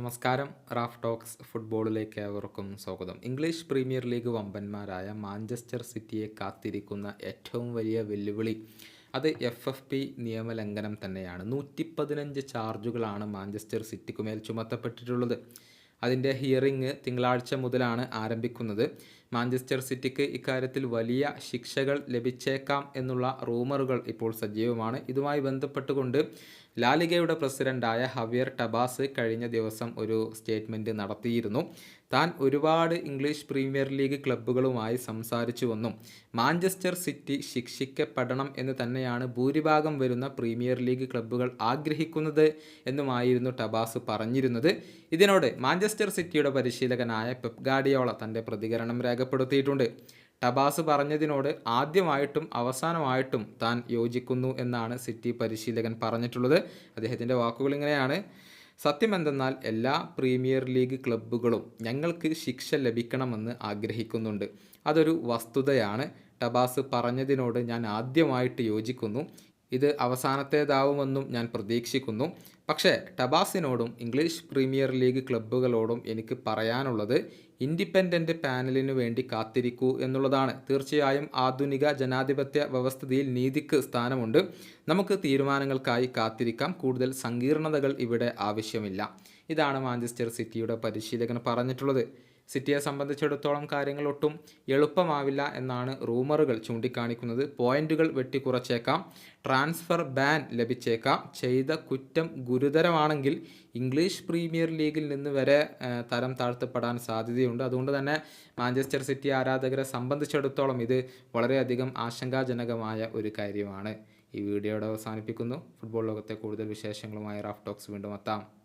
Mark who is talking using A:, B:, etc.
A: നമസ്കാരം. Raf talks ഫുട്ബോളിലേക്ക് ഏവർക്കും സ്വാഗതം. ഇംഗ്ലീഷ് പ്രീമിയർ ലീഗ് വമ്പന്മാരായ മാഞ്ചസ്റ്റർ സിറ്റിയെ കാത്തിരിക്കുന്ന ഏറ്റവും വലിയ വെല്ലുവിളി അത് എഫ് എഫ് പി നിയമലംഘനം തന്നെയാണ്. നൂറ്റി പതിനഞ്ച് ചാർജുകളാണ് മാഞ്ചസ്റ്റർ സിറ്റിക്കുമേൽ ചുമത്തപ്പെട്ടിട്ടുള്ളത്. അതിന്റെ ഹിയറിംഗ് തിങ്കളാഴ്ച മുതലാണ് ആരംഭിക്കുന്നത്. മാഞ്ചസ്റ്റർ സിറ്റിക്ക് ഇക്കാര്യത്തിൽ വലിയ ശിക്ഷകൾ ലഭിച്ചേക്കാം എന്നുള്ള റൂമറുകൾ ഇപ്പോൾ സജീവമാണ്. ഇതുമായി ബന്ധപ്പെട്ടുകൊണ്ട് ലാലിഗയുടെ പ്രസിഡന്റായ ഹവിയർ ടബാസ് കഴിഞ്ഞ ദിവസം ഒരു സ്റ്റേറ്റ്മെന്റ് നടത്തിയിരുന്നു. താൻ ഒരുപാട് ഇംഗ്ലീഷ് പ്രീമിയർ ലീഗ് ക്ലബ്ബുകളുമായി സംസാരിച്ചു വന്നും. മാഞ്ചസ്റ്റർ സിറ്റി ശിക്ഷിക്കപ്പെടണം എന്ന് തന്നെയാണ് ഭൂരിഭാഗം വരുന്ന പ്രീമിയർ ലീഗ് ക്ലബ്ബുകൾ ആഗ്രഹിക്കുന്നത് എന്നുമായിരുന്നു ടബാസ് പറഞ്ഞിരുന്നത്. ഇതിനോട് മാഞ്ചസ്റ്റർ സിറ്റിയുടെ പരിശീലകനായ പെപ് ഗാഡിയോള തന്റെ പ്രതികരണം രേഖപ്പെടുത്തിയിട്ടുണ്ട്. ടബാസ് പറഞ്ഞതിനോട് ആദ്യമായിട്ടും അവസാനമായിട്ടും താൻ യോജിക്കുന്നു എന്നാണ് സിറ്റി പരിശീലകൻ പറഞ്ഞിട്ടുള്ളത്. അദ്ദേഹത്തിന്റെ വാക്കുകൾ ഇങ്ങനെയാണ്. സത്യം എന്തെന്നാൽ എല്ലാ പ്രീമിയർ ലീഗ് ക്ലബ്ബുകളും ഞങ്ങൾക്ക് ശിക്ഷ ലഭിക്കണമെന്ന് ആഗ്രഹിക്കുന്നുണ്ട്. അതൊരു വസ്തുതയാണ്. ടബാസ് പറഞ്ഞതിനോട് ഞാൻ ആദ്യമായിട്ട് യോജിക്കുന്നു. ഇത് അവസാനത്തേതാവുമെന്നും ഞാൻ പ്രതീക്ഷിക്കുന്നു. പക്ഷേ ടബാസിനോടും ഇംഗ്ലീഷ് പ്രീമിയർ ലീഗ് ക്ലബ്ബുകളോടും എനിക്ക് പറയാനുള്ളത് ഇൻഡിപെൻഡന്റ് പാനലിനു വേണ്ടി കാത്തിരിക്കൂ എന്നുള്ളതാണ്. തീർച്ചയായും ആധുനിക ജനാധിപത്യ വ്യവസ്ഥയിൽ നീതിക്ക് സ്ഥാനമുണ്ട്. നമുക്ക് തീരുമാനങ്ങൾക്കായി കാത്തിരിക്കാം. കൂടുതൽ സങ്കീർണതകൾ ഇവിടെ ആവശ്യമില്ല. ഇതാണ് മാഞ്ചസ്റ്റർ സിറ്റിയുടെ പരിശീലകൻ പറഞ്ഞിട്ടുള്ളത്. സിറ്റിയെ സംബന്ധിച്ചിടത്തോളം കാര്യങ്ങൾ ഒട്ടും എളുപ്പമാവില്ല എന്നാണ് റൂമറുകൾ ചൂണ്ടിക്കാണിക്കുന്നത്. പോയിന്റുകൾ വെട്ടിക്കുറച്ചേക്കാം. ട്രാൻസ്ഫർ ബാൻ ലഭിച്ചേക്കാം. ചെയ്ത കുറ്റം ഗുരുതരമാണെങ്കിൽ ഇംഗ്ലീഷ് പ്രീമിയർ ലീഗിൽ നിന്ന് വരെ തരം താഴ്ത്തപ്പെടാൻ സാധ്യതയുണ്ട്. അതുകൊണ്ട് തന്നെ മാഞ്ചസ്റ്റർ സിറ്റി ആരാധകരെ സംബന്ധിച്ചിടത്തോളം ഇത് വളരെയധികം ആശങ്കാജനകമായ ഒരു കാര്യമാണ്. ഈ വീഡിയോയുടെ അവസാനിപ്പിക്കുന്നു. ഫുട്ബോൾ ലോകത്തെ കൂടുതൽ വിശേഷങ്ങളുമായി റാഫ് ടോക്സ് വീണ്ടും എത്താം.